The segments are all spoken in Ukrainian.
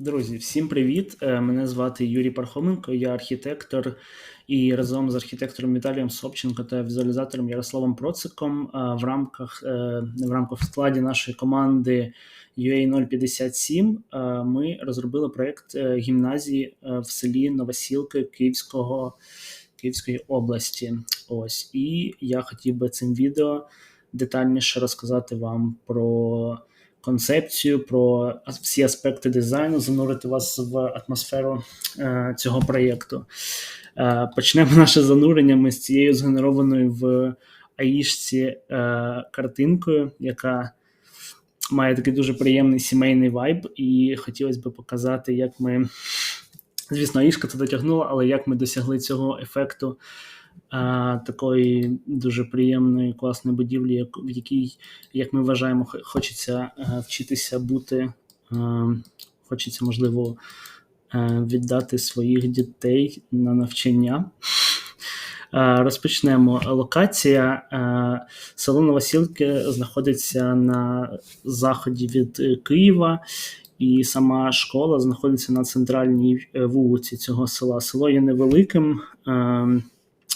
Друзі, всім привіт! Е, Мене звати Юрій Пархоменко, я архітектор, і разом з архітектором Віталієм Собченко та візуалізатором Ярославом Проциком е, в рамках е, в рамках в складі нашої команди UA 057 е, ми розробили проєкт гімназії в селі Новосілки Київського Київської області. Ось і я хотів би цим відео детальніше розказати вам про концепцію, про всі аспекти дизайну, занурити вас в атмосферу е, цього проєкту. Е, почнемо наше занурення ми з цією згенерованою в аїшці е, картинкою, яка має такий дуже приємний сімейний вайб, і хотілося б показати, як ми. Звісно, Аїшка це дотягнула, але як ми досягли цього ефекту такої дуже приємної, класної будівлі, в якій, як ми вважаємо, хочеться вчитися бути, хочеться, можливо, віддати своїх дітей на навчання. Розпочнемо. Локація село Новосілки знаходиться на заході від е, Києва, і сама школа знаходиться на центральній е, вулиці цього села. Село є невеликим.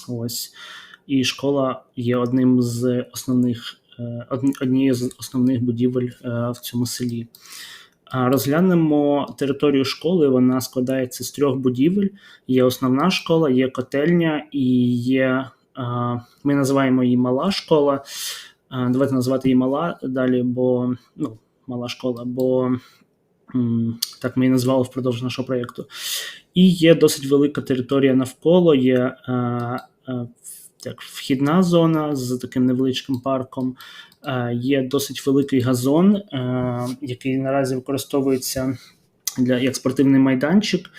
Ось і школа є одним з основних е, однією з основних будівель е, в цьому селі. Розглянемо територію школи. Вона складається з трьох будівель: є основна школа, є котельня і є. Ми називаємо її мала школа. Давайте називати її мала далі, бо ну, мала школа, бо так ми її назвали впродовж нашого проєкту. І є досить велика територія навколо, є е, е, як вхідна зона з таким невеличким парком, е, є досить великий газон, е, який наразі використовується для як спортивний майданчик.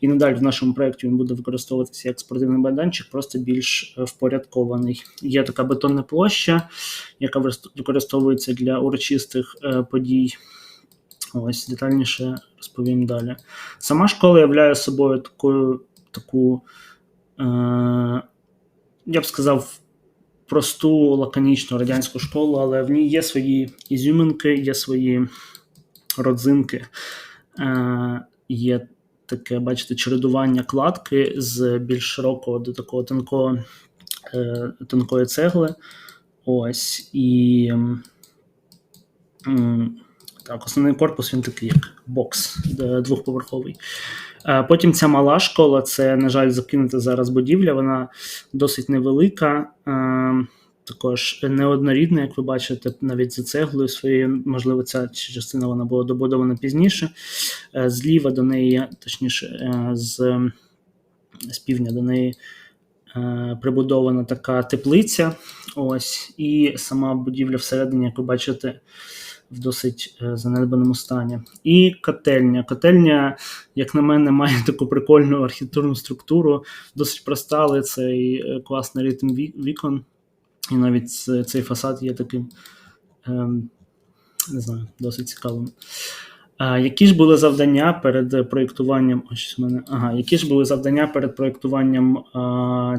І надалі в нашому проєкті він буде використовуватися як спортивний майданчик, просто більш е, впорядкований. Є така бетонна площа, яка використовується для урочистих е, подій. Ось детальніше розповім далі. Сама школа являє собою таку, е, я б сказав, просту лаконічну радянську школу, але в ній є свої ізюминки, є свої родзинки. Е, є таке, бачите, чередування кладки з більш широкого до такого тонкого, е, тонкої цегли. Ось і. Так, основний корпус він такий, як бокс е, двохповерховий. Е, Потім ця мала школа, це, на жаль, закинута зараз будівля, вона досить невелика, е, також неоднорідна, як ви бачите, навіть за цеглою своєю, можливо, ця частина вона була добудована пізніше. Зліва до неї, точніше, з, з півдня до неї прибудована така теплиця. Ось, і сама будівля всередині, як ви бачите, в досить е, занедбаному стані. І котельня. Котельня, як на мене, має таку прикольну архітектурну структуру, досить проста, але цей е, класний ритм вікон. І навіть цей фасад є таким, ем, не знаю, досить цікавим. Які ж були завдання перед проєктуванням? Ось у мене. Ага, які ж були завдання перед проєктуванням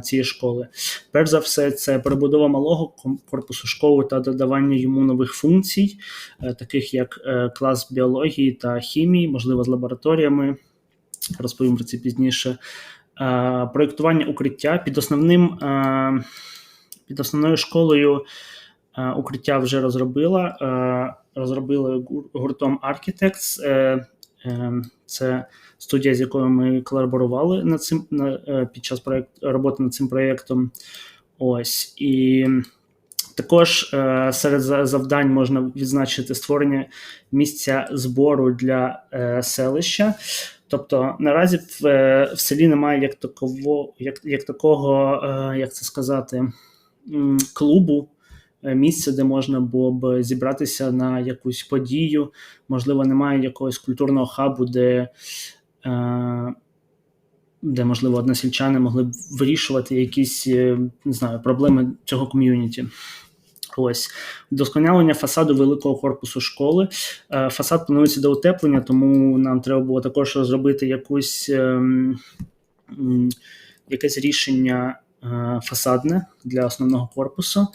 цієї школи? Перш за все, це перебудова малого корпусу школи та додавання йому нових функцій, е, таких як е, клас біології та хімії, можливо, з лабораторіями. Розповім про це пізніше. Проєктування укриття під основним е, під основною школою укриття вже розробила. е, Розробили гуртом Architects. е, е, Це студія, з якою ми колаборували над цим е, під час проєкт, роботи над цим проєктом. Ось і також е, серед завдань можна відзначити створення місця збору для е, селища. Тобто наразі в, е, в селі немає як такого, як, як такого, е, як це сказати, клубу, е, місця, де можна було б зібратися на якусь подію. Можливо, немає якогось культурного хабу, де, е, де можливо, односельчани могли б вирішувати якісь е, не знаю, проблеми цього ком'юніті. Ось вдосконалення фасаду великого корпусу школи. Фасад планується до утеплення, тому нам треба було також розробити якусь ем, якесь рішення фасадне для основного корпусу,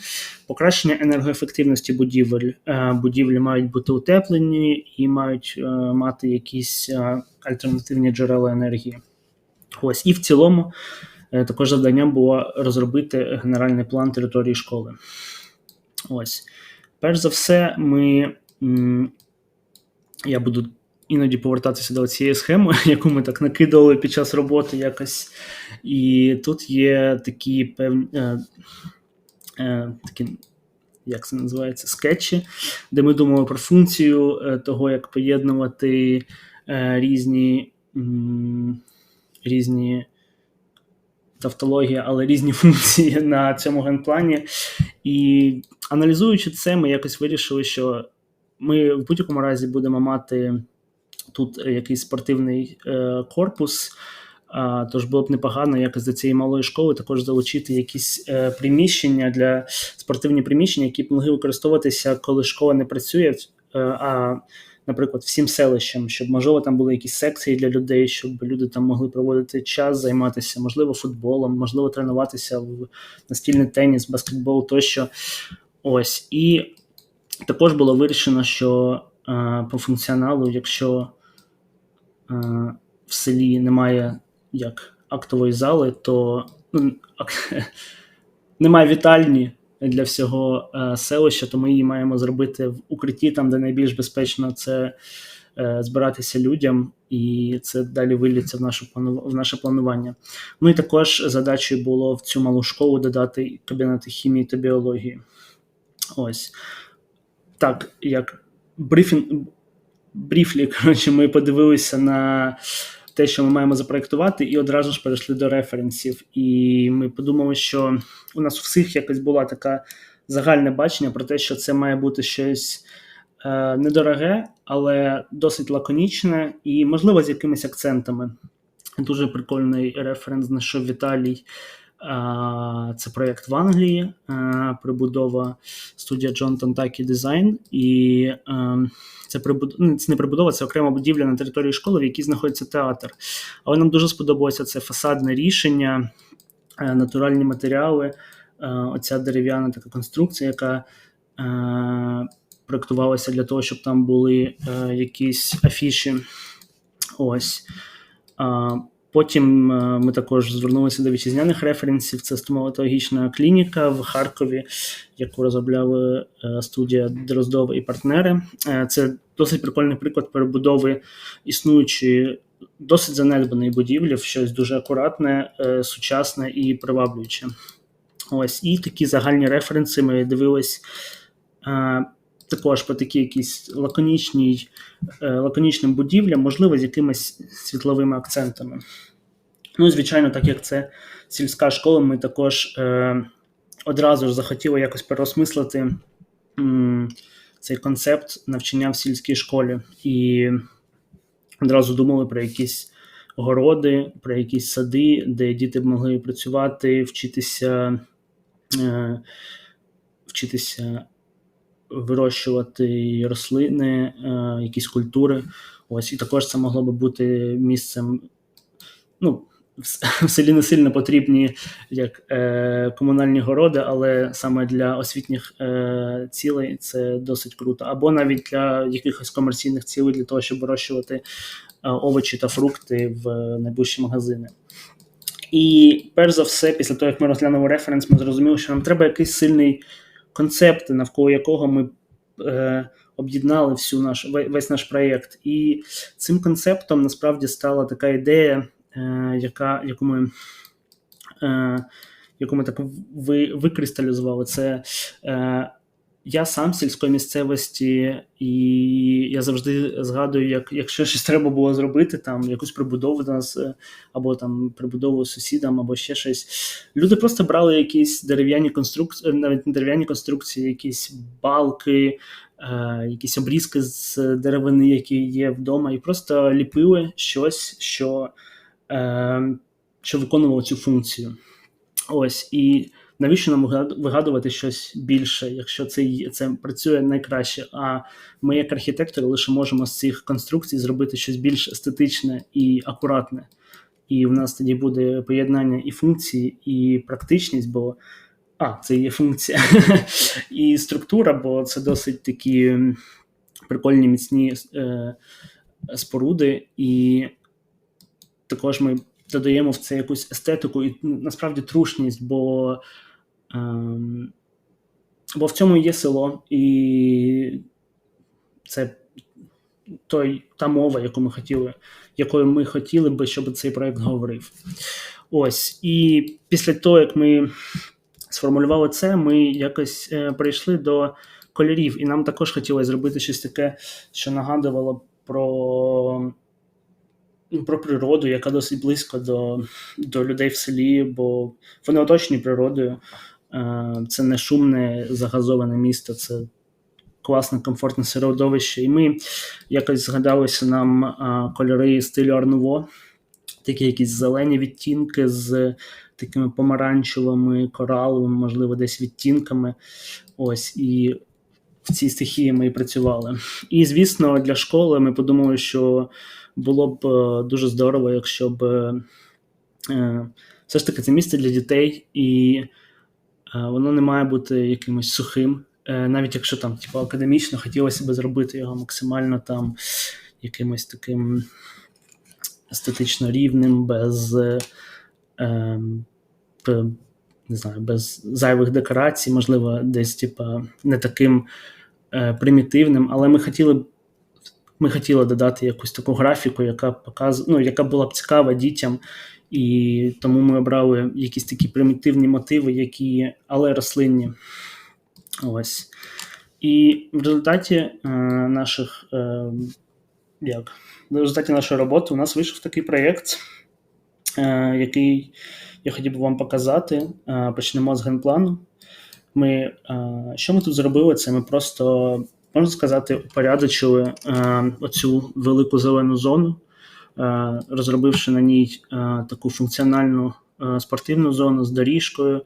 покращення енергоефективності будівель. Е, будівлі мають бути утеплені і мають е, мати якісь е, альтернативні джерела енергії. Ось і в цілому е, також завданням було розробити генеральний план території школи. Ось, перш за все, ми я буду іноді повертатися до цієї схеми, яку ми так накидали під час роботи якось. І тут є такі певні е, е, такі, як це називається, скетчі, де ми думали про функцію е, того, як поєднувати е, різні, м, різні тавтології, але різні функції на цьому генплані. І аналізуючи це, ми якось вирішили, що ми в будь-якому разі будемо мати тут якийсь спортивний е, корпус. Тож було б непогано якось до цієї малої школи також залучити якісь е, приміщення для спортивні приміщення, які б могли використовуватися, коли школа не працює. Е, а, наприклад, всім селищам, щоб можливо там були якісь секції для людей, щоб люди там могли проводити час, займатися, можливо, футболом, можливо, тренуватися в настільний теніс, баскетбол тощо. Ось і також було вирішено, що е, по функціоналу, якщо в селі немає як актової зали, то ну, немає вітальні для всього е, селища, то ми її маємо зробити в укритті, там, де найбільш безпечно це е, збиратися людям, і це далі виліться в наше в наше планування. Ну і також задачею було в цю малу школу додати кабінети хімії та біології. Ось так, як брифінг. Бріфлі, коротше, ми подивилися на те, що ми маємо запроектувати, і одразу ж перейшли до референсів. І ми подумали, що у нас у всіх якось була така загальне бачення про те, що це має бути щось е, недороге, але досить лаконічне і, можливо, з якимись акцентами. Дуже прикольний референс знайшов Віталій. Це проєкт в Англії, прибудова студія John Tontaki Design. І ем, це прибуд... ну, це не прибудова, це окрема будівля на території школи, в якій знаходиться театр. Але нам дуже сподобалося це фасадне рішення, е, натуральні матеріали, е, оця дерев'яна така конструкція, яка е, проектувалася для того, щоб там були якісь афіші. Ось. Потім ми також звернулися до вітчизняних референсів. Це стоматологічна клініка в Харкові, яку розробляли студія Дроздова і партнери. Це досить прикольний приклад перебудови існуючої, досить занедбаної будівлі в щось дуже акуратне, сучасне і приваблююче. Ось і такі загальні референси ми дивились також по такі якісь лаконічній, е, лаконічним будівлям, можливо, з якимись світловими акцентами. Ну звичайно, так як це сільська школа, ми також е, одразу ж захотіли якось переосмислити м, цей концепт навчання в сільській школі. І одразу думали про якісь городи, про якісь сади, де діти могли працювати, вчитися, е, вчитися вирощувати рослини, е, якісь культури. Ось і також це могло би бути місцем. Ну, в селі не сильно потрібні як е, комунальні городи, але саме для освітніх е, цілей це досить круто. Або навіть для якихось комерційних цілей, для того, щоб вирощувати е, овочі та фрукти в найближчі магазини. І перш за все, після того, як ми розглянули референс, ми зрозуміли, що нам треба якийсь сильний концепт, навколо якого ми е, об'єднали всю наш весь наш проєкт. І цим концептом насправді стала така ідея, е, яка яку ми е, яку ми так ви, викристалізували. Це е, я сам сільської місцевості, і я завжди згадую, як якщо щось треба було зробити, там якусь прибудову до нас, е, або там прибудову сусідам, або ще щось. Люди просто брали якісь дерев'яні конструкції, навіть не дерев'яні конструкції, якісь балки, е, якісь обрізки з деревини, які є вдома, і просто ліпили щось, що, е, що виконувало цю функцію. Ось і навіщо нам вигадувати щось більше, якщо це це працює найкраще? А ми, як архітектори, лише можемо з цих конструкцій зробити щось більш естетичне і акуратне. і в нас тоді буде поєднання і функції, і практичність, бо а, це є функція, і структура, бо це досить такі прикольні міцні е, споруди, і також ми додаємо в це якусь естетику і насправді трушність, бо бо в цьому є село, і це той, та мова, яку ми хотіли, якою ми хотіли би, щоб цей проект говорив. Ось. І після того, як ми сформулювали це, ми якось е, прийшли до кольорів, і нам також хотілося зробити щось таке, що нагадувало про про природу, яка досить близько до до людей в селі, бо вони оточені природою. Е, це не шумне загазоване місто, це класне, комфортне середовище. І ми якось згадалися нам кольори стилю Арнуво, такі якісь зелені відтінки з такими помаранчевими, кораловими, можливо, десь відтінками. Ось і в цій стихії ми і працювали. І, звісно, для школи ми подумали, що було б е, дуже здорово, якщо б е, все ж таки це місце для дітей, і е, воно не має бути якимось сухим. Е, навіть якщо там типу, академічно хотілося б зробити його максимально там якимось таким естетично рівним, без е, ем, не знаю, без зайвих декорацій, можливо, десь типу, не таким е, примітивним, але ми хотіли ми хотіли додати якусь таку графіку, яка показ... ну, яка була б цікава дітям, і тому ми обрали якісь такі примітивні мотиви, які але рослинні. Ось. І в результаті е, наших е, як? В результаті нашої роботи у нас вийшов такий проєкт, е, який я хотів би вам показати. Е, почнемо з генплану. Ми, е, Що ми тут зробили? Це ми просто, можна сказати, упорядочили е, оцю велику зелену зону, розробивши на ній таку функціональну спортивну зону з доріжкою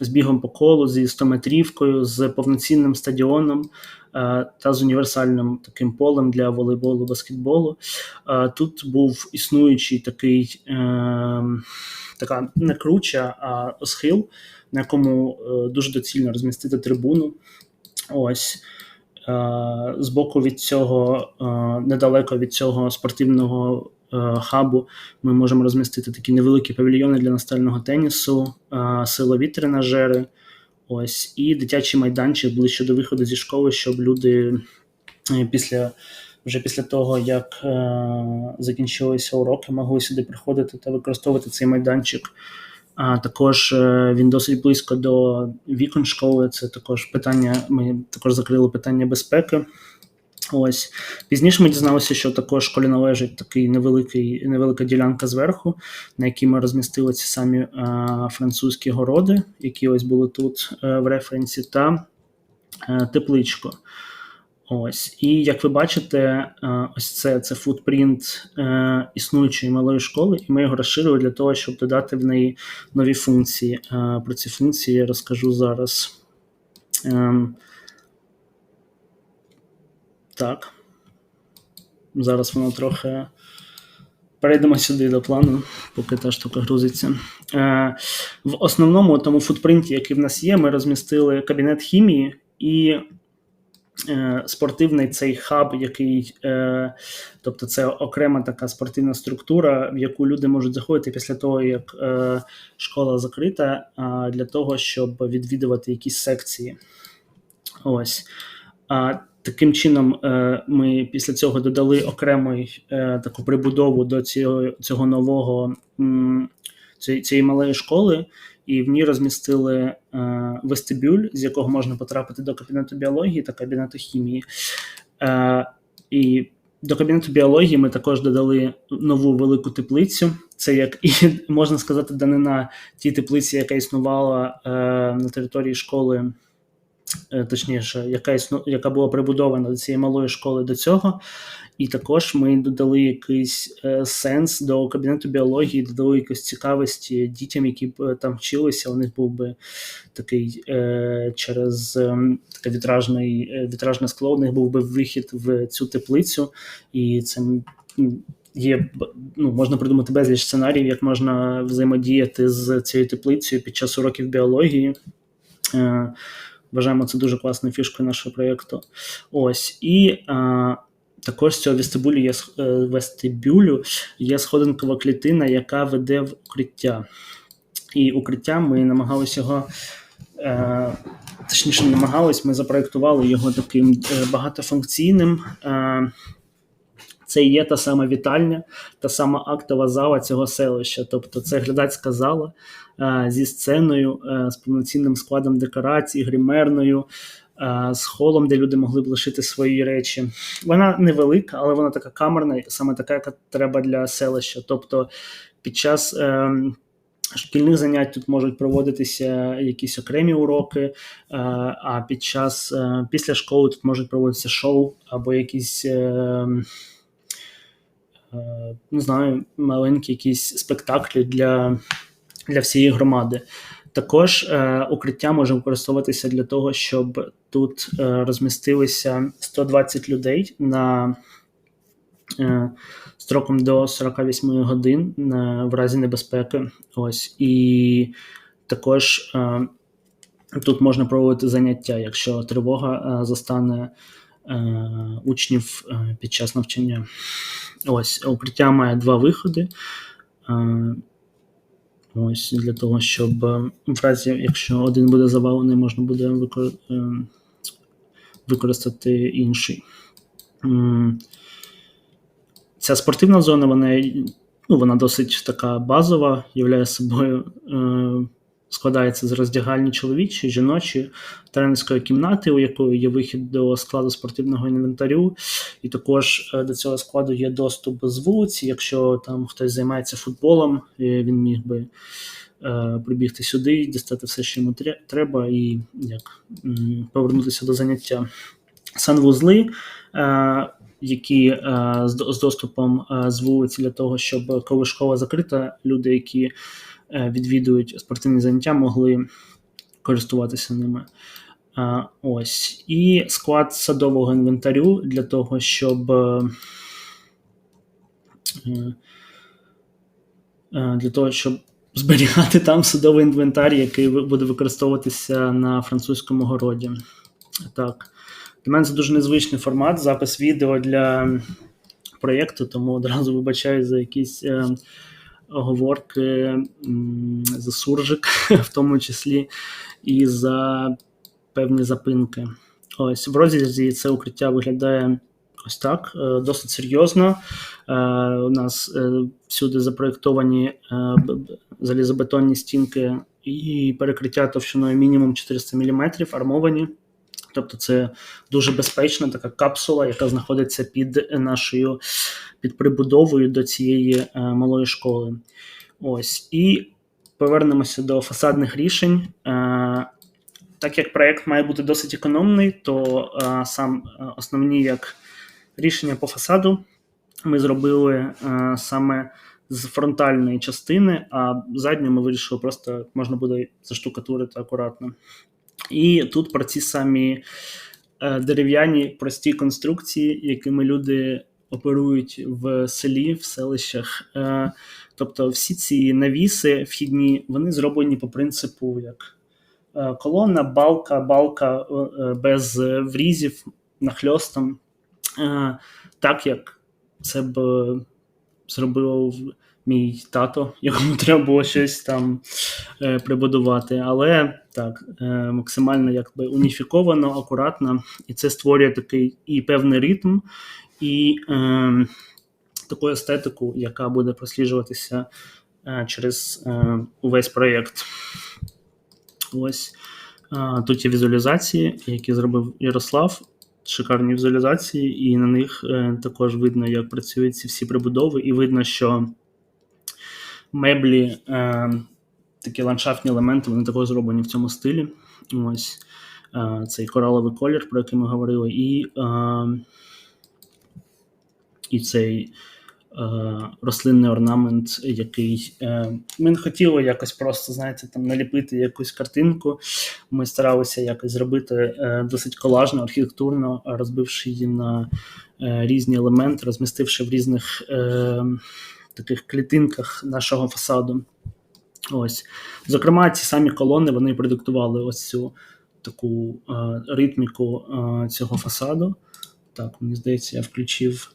з бігом по колу, зі 100-метрівкою, з повноцінним стадіоном е, та з універсальним таким полем для волейболу, баскетболу. Е, тут був існуючий такий е, така не круча, а схил, на якому дуже доцільно розмістити трибуну. Ось. З боку від цього, недалеко від цього спортивного Е, хабу ми можемо розмістити такі невеликі павільйони для настольного тенісу, е, силові тренажери, ось і дитячий майданчик ближче до виходу зі школи, щоб люди е, після. Вже після того, як е, закінчилися уроки, могли сюди приходити та використовувати цей майданчик. А також е, він досить близько до вікон школи. Це також питання. Ми також закрили питання безпеки. Ось пізніше ми дізналися, що також школі належить такий невеликий невелика ділянка зверху, на якій ми розмістили ці самі а, французькі городи, які ось були тут е, в референсі, та е, тепличко. Ось, і як ви бачите, ось це це футпринт е, існуючої малої школи, і ми його розширили для того, щоб додати в неї нові функції. Про ці функції я розкажу зараз. Ем, так. Зараз воно трохи. Перейдемо сюди до плану, поки та штука грузиться. Е, В основному тому футпринті, який в нас є, ми розмістили кабінет хімії і е, спортивний цей хаб, який, е, тобто це окрема така спортивна структура, в яку люди можуть заходити після того, як е, школа закрита, е, для того, щоб відвідувати якісь секції. Ось. Таким чином, е, ми після цього додали окремий е, таку прибудову до цього цього нового цієї малої школи, і в ній розмістили е, вестибюль, з якого можна потрапити до кабінету біології та кабінету хімії. І до кабінету біології ми також додали нову велику теплицю. Це як і можна сказати, данина тій теплиці, яка існувала на території школи. Е, точніше, яка існу, яка була прибудована до цієї малої школи до цього. І також ми додали якийсь е, сенс до кабінету біології, додали якусь цікавості дітям, які б е, там вчилися. У них був би такий через е, таке вітражний, вітражне скло, у них був би вихід в цю теплицю, і це є ну, можна придумати безліч сценаріїв, як можна взаємодіяти з цією теплицею під час уроків біології. Вважаємо це дуже класною фішкою нашого проєкту. Ось і А, також з цього вестибюлю є е, вестибюлю є сходинкова клітина, яка веде в укриття. І укриття ми намагалися його. Е, Точніше, намагались, ми запроектували його таким е, багатофункційним. Е, це є та сама вітальня, та сама актова зала цього селища. Тобто це глядацька зала е, зі сценою, е, з повноцінним складом декорацій, гримерною, е, з холом, де люди могли б лишити свої речі. Вона невелика, але вона така камерна, саме така, яка треба для селища. Тобто під час. Шкільних занять тут можуть проводитися якісь окремі уроки, а під час після школи тут можуть проводитися шоу або якісь не знаю, маленькі якісь спектаклі для для всієї громади. Також е, укриття може використовуватися для того, щоб тут е, розмістилися 120 людей на е, строком до 48 годин е, в разі небезпеки. Ось і також е, тут можна проводити заняття, якщо тривога е, застане учнів під час навчання. Ось укриття має два виходи. Ось Для того, щоб в разі, якщо один буде завалений, можна буде використати інший. Ця спортивна зона, вона ну, вона досить така базова, являє собою е, складається з роздягальні чоловічі, жіночі, тренерської кімнати, у якої є вихід до складу спортивного інвентарю, і також е, до цього складу є доступ з вулиці. Якщо там хтось займається футболом, він міг би е, прибігти сюди, дістати все, що йому треба, і як повернутися до заняття. Санвузли. Е, які е, з доступом е, з вулиці для того, щоб коли школа закрита, люди, які Е, відвідують спортивні заняття, могли користуватися ними. Е, ось. І склад садового інвентарю для того, щоб е, для того, щоб зберігати там садовий інвентар, який буде використовуватися на французькому городі. Так. Для мене це дуже незвичний формат, запис відео для проєкту, тому одразу вибачаю за якісь оговорки за суржик, в тому числі і за певні запинки. Ось в розрізі це укриття виглядає ось так, е, досить серйозно. Е, у нас е, всюди запроєктовані залізобетонні стінки і перекриття товщиною мінімум 400 мм, армовані. Тобто це дуже безпечна така капсула, яка знаходиться під нашою під прибудовою до цієї е, малої школи. Ось і повернемося до фасадних рішень. Е, так як проєкт має бути досить економний, то е, сам основні як рішення по фасаду ми зробили саме з фронтальної частини, а задню ми вирішили просто можна буде заштукатурити акуратно. І тут про ці самі дерев'яні прості конструкції, якими люди оперують в селі, в селищах. Е, тобто всі ці навіси вхідні, вони зроблені по принципу як е, колона, балка, балка е, без врізів нахльостом, так як це б зробив мій тато, якому треба було щось там прибудувати. Але так, максимально якби уніфіковано, акуратно, і це створює такий і певний ритм, і е, таку естетику, яка буде просліджуватися е, через е, увесь проєкт. Ось е, тут є візуалізації, які зробив Ярослав. Шикарні візуалізації, і на них е, також видно, як працюють ці всі прибудови, і видно, що меблі, е, такі ландшафтні елементи, вони також зроблені в цьому стилі. Ось е, цей кораловий колір, про який ми говорили, і е, і цей рослинний орнамент, який ми не хотіли якось просто, знаєте, там наліпити якусь картинку. Ми старалися якось зробити досить колажно, архітектурно, розбивши її на різні елементи, розмістивши в різних таких клітинках нашого фасаду. Ось. Зокрема, ці самі колони вони продиктували ось цю таку е, ритміку е, цього фасаду. Так, мені здається, я включив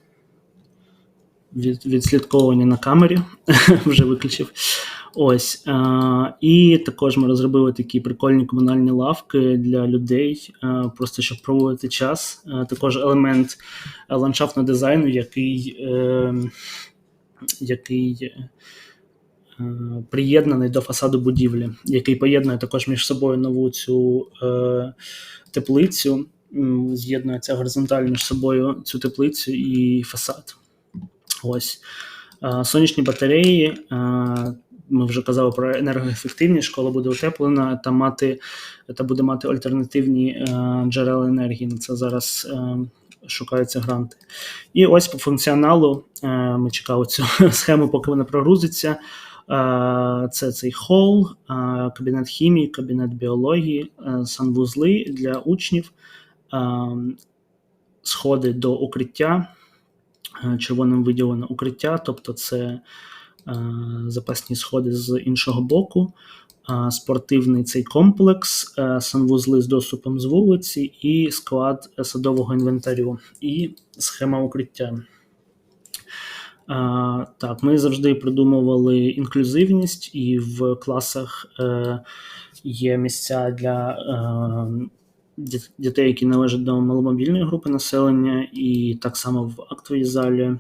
від, відслідковування на камері, вже виключив. Ось. Е, і також ми розробили такі прикольні комунальні лавки для людей, е, просто щоб проводити час. Е, також елемент ландшафтного дизайну, який. Який Е, приєднаний до фасаду будівлі, який поєднує також між собою нову цю е, теплицю, з'єднує це горизонтально між собою цю теплицю і фасад. Ось. Е, сонячні батареї. Ми вже казали про енергоефективність, школа буде утеплена та мати та буде мати альтернативні е, джерела енергії. На це зараз е, шукаються гранти. І ось по функціоналу е, ми чекали цю схему, поки вона прогрузиться. Це цей хол, кабінет хімії, кабінет біології, е, санвузли для учнів, сходи до укриття, е, червоним виділено укриття, тобто це е, запасні сходи з іншого боку, спортивний цей комплекс, санвузли з доступом з вулиці, і склад садового інвентарю, і схема укриття. Так, ми завжди придумували інклюзивність, і в класах е, є місця для е, дітей, які належать до маломобільної групи населення, і так само в актовій залі.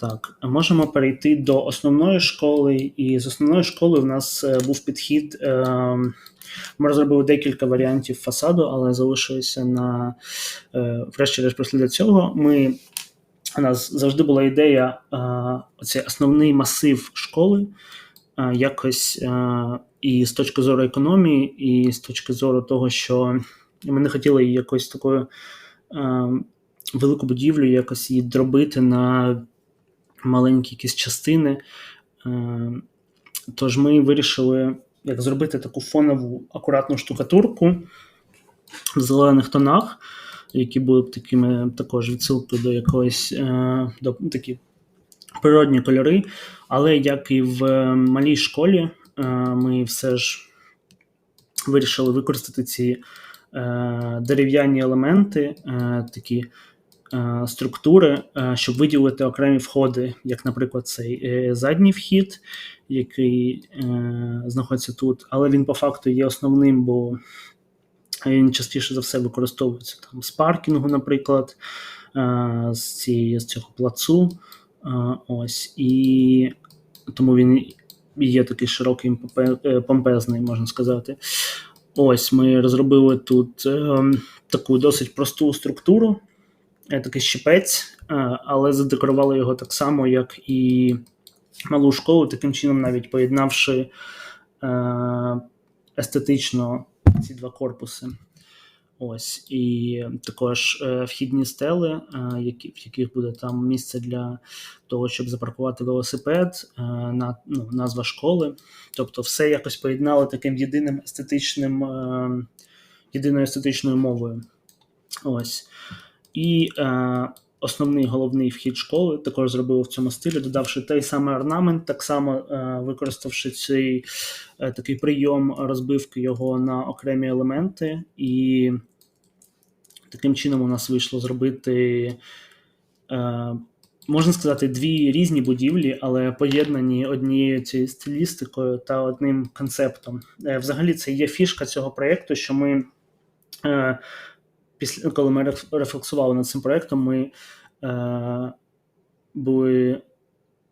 Так, можемо перейти до основної школи, і з основної школи в нас е, був підхід. Ми розробили декілька варіантів фасаду, але залишилися на врешті-решт після для цього. Ми у нас завжди була ідея, оцей основний масив школи якось і з точки зору економії, і з точки зору того, що ми не хотіли якось такою велику будівлю, якось її дробити на маленькі якісь частини. Тож ми вирішили як зробити таку фонову акуратну штукатурку в зелених тонах які були б такими також відсилкою до якоїсь е, до такі природні кольори. Але як і в малій школі, е, ми все ж вирішили використати ці е, дерев'яні елементи, такі. Структури, щоб виділити окремі входи, як, наприклад, цей задній вхід, який знаходиться тут, але він по факту є основним, бо він частіше за все використовується там з паркінгу, наприклад, е, з цієї, з цього плацу. Е, ось, І тому він є такий широкий е, помпезний, можна сказати. Ось ми розробили тут таку досить просту структуру, такий щепець, але задекорували його так само, як і малу школу, таким чином, навіть поєднавши естетично ці два корпуси. Ось і також е, вхідні стели, е, які, в яких буде там місце для того, щоб запаркувати велосипед, е, на ну, назва школи. Тобто, все якось поєднали таким єдиним естетичним, е, єдиною естетичною мовою. Ось. І е, основний головний вхід школи також зробили в цьому стилі, додавши той самий орнамент, так само е, використавши цей е, такий прийом розбивки його на окремі елементи, і таким чином у нас вийшло зробити. Е, Можна сказати, дві різні будівлі, але поєднані однією цією стилістикою та одним концептом. Е, взагалі, це є фішка цього проєкту, що ми е, після коли ми рефлексували над цим проєктом, ми е, були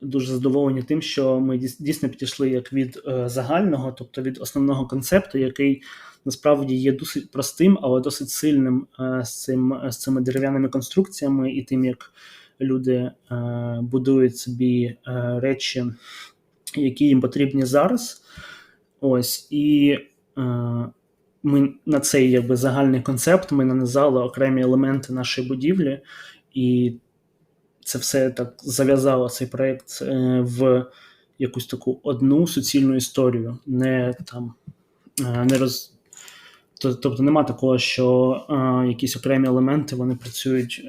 дуже задоволені тим, що ми дійсно підійшли як від е, загального, тобто від основного концепту, який насправді є досить простим, але досить сильним е, з цим з цими дерев'яними конструкціями і тим, як люди е, будують собі е, речі, які їм потрібні зараз. Ось і. Е, ми на цей якби загальний концепт ми нанизали окремі елементи нашої будівлі, і це все так зав'язало цей проєкт е, в якусь таку одну суцільну історію, не там е, не роз. Тобто нема такого, що е, якісь окремі елементи вони працюють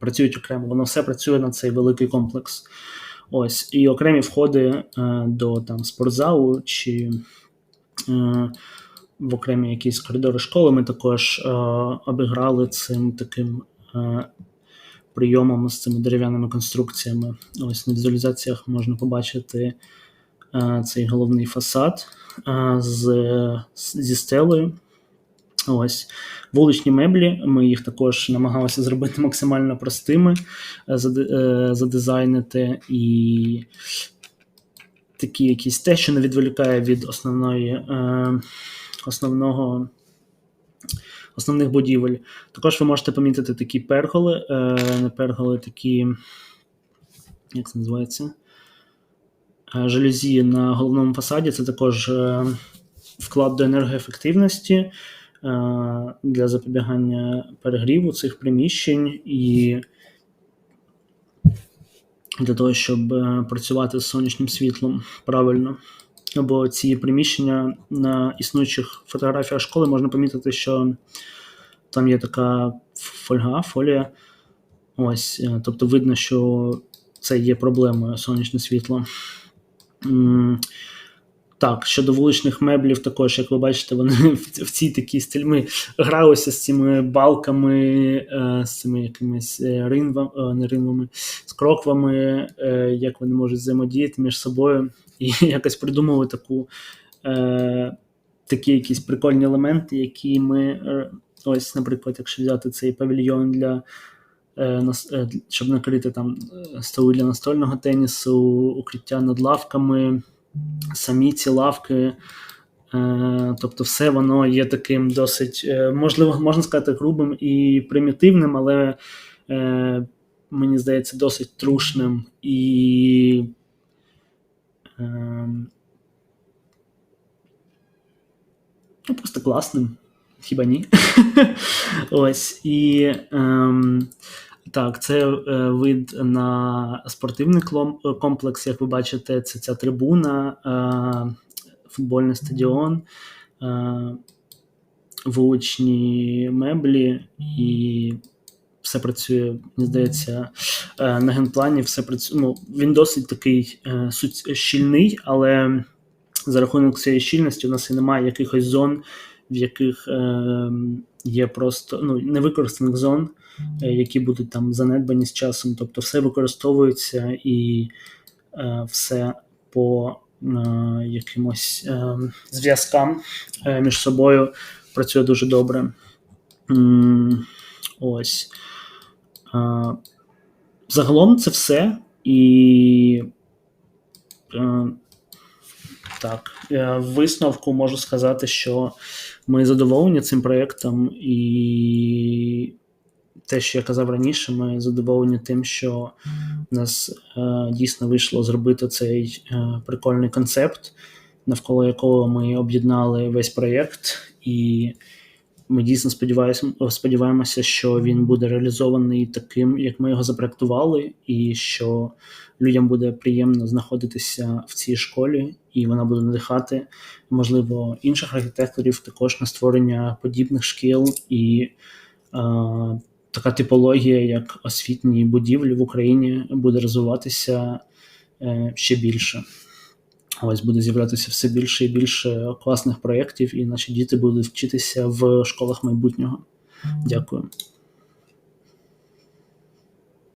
працюють окремо. Воно все працює на цей великий комплекс. Ось, І окремі входи е, до там спортзалу чи в окремі якісь коридори школи ми також е, обіграли цим таким е, прийомом з цими дерев'яними конструкціями. Ось на візуалізаціях можна побачити е, цей головний фасад е, з, зі стелею. Ось вуличні меблі. Ми їх також намагалися зробити максимально простими, е, задизайнити і такі якісь те, що не відволікає від основної е, основного. Основних будівель. Також ви можете помітити такі перголи, е, не перголи, такі, як це називається? Жалюзі на головному фасаді. Це також вклад до енергоефективності. Е, для запобігання перегріву цих приміщень і для того, щоб е, працювати з сонячним світлом правильно. Або ці приміщення на існуючих фотографіях школи можна помітити, що там є така фольга, фолія. Ось, е, тобто видно, що це є проблемою сонячне світло. Так, щодо вуличних меблів, також, як ви бачите, вони в цій такій стиль. Ми гралися з цими балками, е, з цими якимись е, ринвами, е, не ринвами, з кроквами, як вони можуть взаємодіяти між собою і якось придумали таку, такі якісь прикольні елементи, які ми. Ось, наприклад, якщо взяти цей павільйон для. Щоб накрити там столи для настольного тенісу, укриття над лавками самі ці лавки. Е, тобто, все воно є таким досить, е, можливо, можна сказати, грубим і примітивним, але е, мені здається, досить трушним і ну, просто класним. Хіба ні? Ось. І ем, так, це е, вид на спортивний е, комплекс, як ви бачите, це ця трибуна, е, футбольний стадіон, вуличні меблі, і все працює, мені здається, на генплані все працює. Ну, Він досить такий щільний, але за рахунок цієї щільності у нас і немає якихось зон, в яких є просто ну, невикористаних зон. Е, які будуть там занедбані з часом. Тобто все використовується і е, все по е, якимось зв'язкам між собою працює дуже добре. Ось. Загалом це все. І так, висновку можу сказати, що ми задоволені цим проєктом, і те, що я казав раніше, ми задоволені тим, що в нас е, дійсно вийшло зробити цей е, прикольний концепт, навколо якого ми об'єднали весь проєкт, і ми дійсно сподіваємося, сподіваємося, що він буде реалізований таким, як ми його запроектували, і що людям буде приємно знаходитися в цій школі, і вона буде надихати, можливо, інших архітекторів також на створення подібних шкіл і. Е, така типологія, як освітні будівлі в Україні, буде розвиватися е, ще більше. Ось буде з'являтися все більше і більше класних проєктів, і наші діти будуть вчитися в школах майбутнього. Дякую.